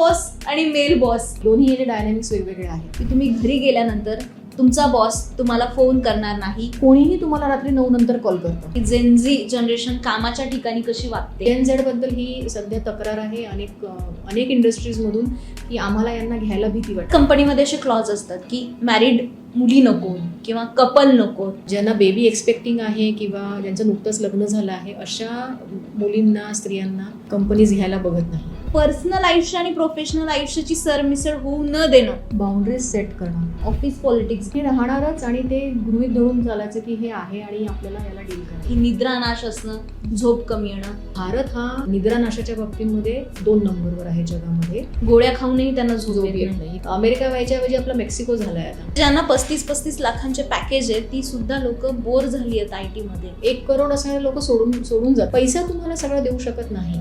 Boss आणि male boss दोन्ही dynamics वेगवेगळे आहेत की तुम्ही घरी गेल्यानंतर तुमचा बॉस तुम्हाला फोन करणार नाही कोणीही तुम्हाला रात्री नऊ नंतर कॉल करतं. जेनझी जनरेशन कामाच्या ठिकाणी कशी वागते? एन झेडबद्दल ही सध्या तक्रार आहे अनेक अनेक इंडस्ट्रीजमधून की आम्हाला यांना घ्यायला भीती वाटते. कंपनीमध्ये असे क्लॉज असतात की मॅरिड मुली नको. किंवा कपल नको ज्यांना बेबी एक्सपेक्टिंग आहे किंवा ज्यांचं नुकतंच लग्न झालं आहे अशा मुलींना स्त्रियांना कंपनीज घ्यायला बघत नाही. पर्सनल आयुष्य आणि प्रोफेशनल आयुष्याची सरमिसळ होऊ न देणं. बाउंड्रीज सेट करणं. ऑफिस पॉलिटिक्स हे राहणारच आणि ते गृहित धरून चालायचं की हे आहे आणि आपल्याला याला डील करायचं. ही निद्रानाश असणं झोप कमी येणं. भारत हा निद्रानाशाच्या बाबतीमध्ये दोन नंबरवर आहे जगामध्ये. गोळ्या खाऊनही त्यांना झोप येत नाही. अमेरिका व्हायच्या ऐवजी आपला मेक्सिको झालाय आता. ज्यांना पस्तीस पस्तीस जे पॅकेज आहेत ती सुद्धा लोक बोर झाली आहेत आय टी मध्ये. एक करोड असणारे लोक सोडून सोडून जात पैसा तुम्हाला सगळं देऊ शकत नाही.